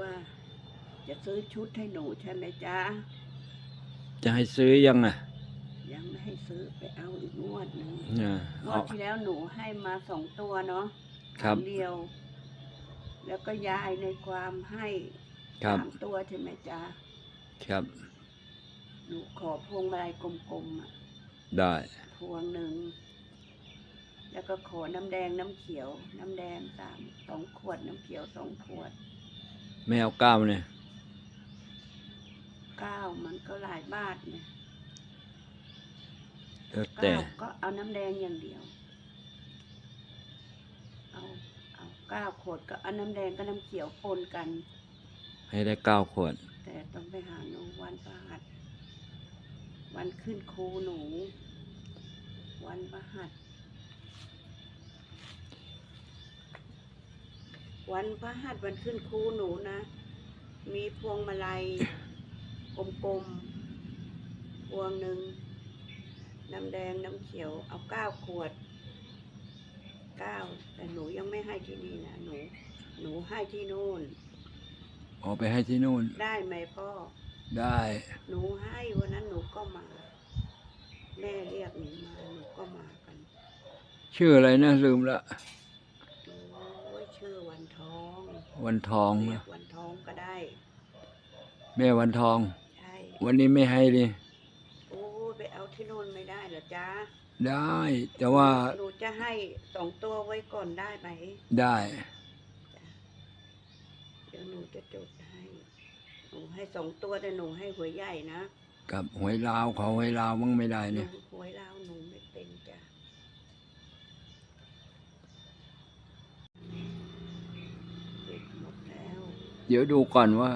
ว่า จะซื้อชุดให้หนูใช่ไหมจ๊ะ จะให้ซื้อยังอะ ยังไม่ให้ซื้อไปเอาอีกงวดหนึ่งเนี่ยงวเอาดที่แล้วหนูให้มาสองตัวเนาะครับเดียว แล้วก็ยายในความให้ครับสามตัวใช่ไหมจ๊ะ ครับหนูขอพวงมาลัยกลมๆอะได้พวงหนึ่ง แล้วก็ขอน้ำแดงน้ำเขียว น้ำแดงสามสองขวดน้ำเขียวสองขวด ไม่เอาก้าวเนี่ยเก้ามันก็หลายบาทเนี่ยแล้วแต่เก้าก็เอาน้ำแดงอย่างเดียว เอาเอาเก้าขวดก็เอาน้ำแดงกับน้ำเขียวปนกัน ให้ได้เก้าขวด แต่ต้องไปหาหนูวันประหัส วันขึ้นครูหนู วันประหัส วันพระหัสวันขึ้นครูหนูนะ มีพวงมาลัยกลมๆพวงหนึ่งน้ำแดงน้ำเขียวเอาเก้าขวดเก้าแต่หนูยังไม่ให้ที่นี่นะหนู หนูให้ที่นู่นออกไปให้ที่นู่น ได้ไหมพ่อ ได้ หนูให้วันนั้นหนูก็มา แม่เรียกหนูมาหนูก็มากัน ชื่ออะไรนะลืมละ วันทอง เรียนะกวันทองก็ได้ แม่วันทอง ใช่ วันนี้ไม่ให้ดิโอ้ยไปเอาที่นู่นไม่ได้เหรอจ๊ะได้ แต่ว่าหนูจะให้สองตัวไว้ก่อนได้ไหม ได้ เดี๋ยวหนูจะจดให้ หนูให้สองตัวแต่หนูให้หัวยใหญ่นะ กับหวยลาวเขาหวยลาวมั่งไม่ได้หนูเนี่ย หวยลาวหนูไม่เป็นจ้ะ เดี๋ยวดูก่อนว่า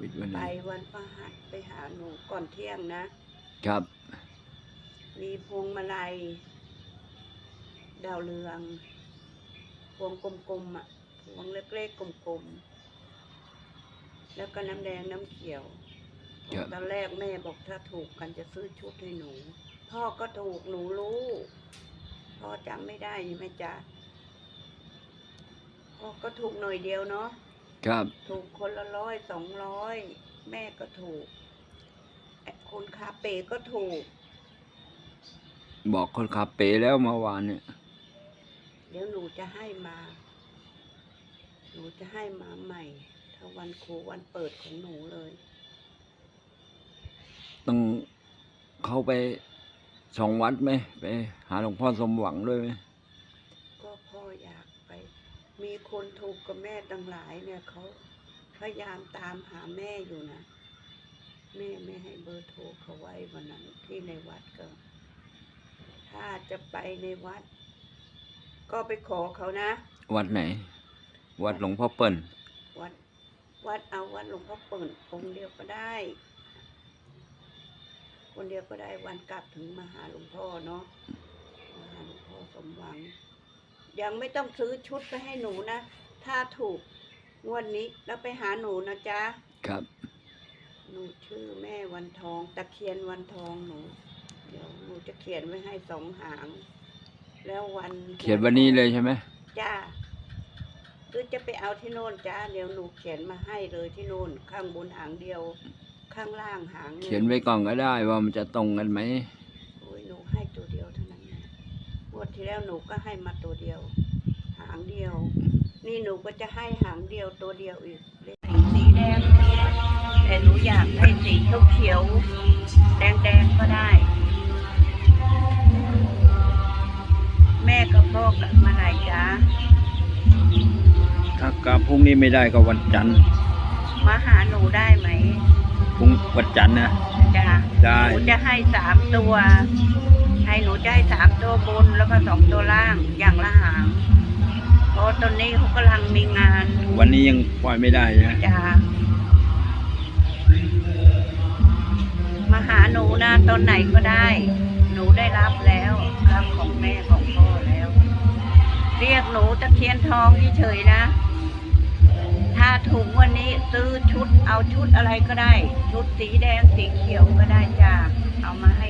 ปิดวันไหไปนวันพฤหัสไปหาหนูก่อนเที่ยงนะ ครับ มีพวงมาลัย ดาวเรือง พวงกลมๆอะ พวงเล็กๆกลมๆ แล้วก็น้ำแดงน้ำเขียว ครับ ตอนแรกแม่บอกถ้าถูกกันจะซื้อชุดให้หนู พ่อก็ถูกหนูรู้ พ่อจำไม่ได้ใช่ไหมจ๊ะพ่อก็ถูกหน่อยเดียวเนาะ ครับ ถูกคนละร้อยสองร้อยแม่ก็ถูกไอ้คนคาเปก็ถูก บอกคนขับเป๋แล้วเมื่อวานเนี่ย เดี๋ยวหนูจะให้มา หนูจะให้มาใหม่ถ้าวันครูวันเปิดของหนูเลย ต้องเข้าไปสองวัดไหมไปหาหลวงพ่อสมหวังด้วยไหม ก็พ่ออยากไป มีคนถูกกับแม่ตั้งหลายเนี่ยเขาพยายามตามหาแม่อยู่นะ แม่ไม่ให้เบอร์โทรเขาไว้วันนั้นที่ในวัดก็ ถ้าจะไปในวัด ก็ไปขอเขานะ วัดไหน วัดหลวงพ่อเปิ้ลวัด วัดเอาวัดหลวงพ่อเปิดองค์เดียวก็ได้ คนเดียวก็ได้วันกลับถึงมาหาหลวงพ่อเนาะมาหาหลวงพ่อสมหวัง ยังไม่ต้องซื้อชุดไปให้หนูนะ ถ้าถูกงวดนี้แล้วไปหาหนูนะจ๊ะ ครับ หนูชื่อแม่วันทองตะเคียนวันทองหนู เดี๋ยวหนูจะเขียนไว้ให้สองหาง แล้ววันเขียนวันนี้เลยใช่ไหมจ้าหรือจะไปเอาที่โน่นจ้าเดี๋ยวหนูเขียนมาให้เลยที่โน่นข้างบนหางเดียว ข้างล่างหางหงเขียนไว้ก่อนก็ได้ว่ามันจะตรงกันไหม วดที่แล้วหนูก็ให้มาตัวเดียว หางเดียว นี่หนูก็จะให้หางเดียวตัวเดียวอีกเลขสีแดงแต่หนูอยากให้สีเขียวๆแดงๆก็ได้ แม่กับพ่อกลับมาไหนจ้าถ้ากลับพรุ่งนี้ไม่ได้ก็วันจันทร์มาหาหนูได้ไหมพรุ่งวันจันทร์นะจ้าได้หนูจะให้สามตัว ให้หนูจะให้สามตัวบนแล้วก็สองตัวล่างอย่างละหางเพราะตอนนี้เขากำลังมีงานวันนี้ยังปล่อยไม่ได้นะจ้ามาหาหนูนะตอนไหนก็ได้ หนูได้รับแล้วรับของแม่ของพ่อแล้ว เรียกหนูตะเคียนทองเฉยๆนะ ถ้าถูกวันนี้ซื้อชุดเอาชุดอะไรก็ได้ ชุดสีแดงสีเขียวก็ได้จ้าเอามาให้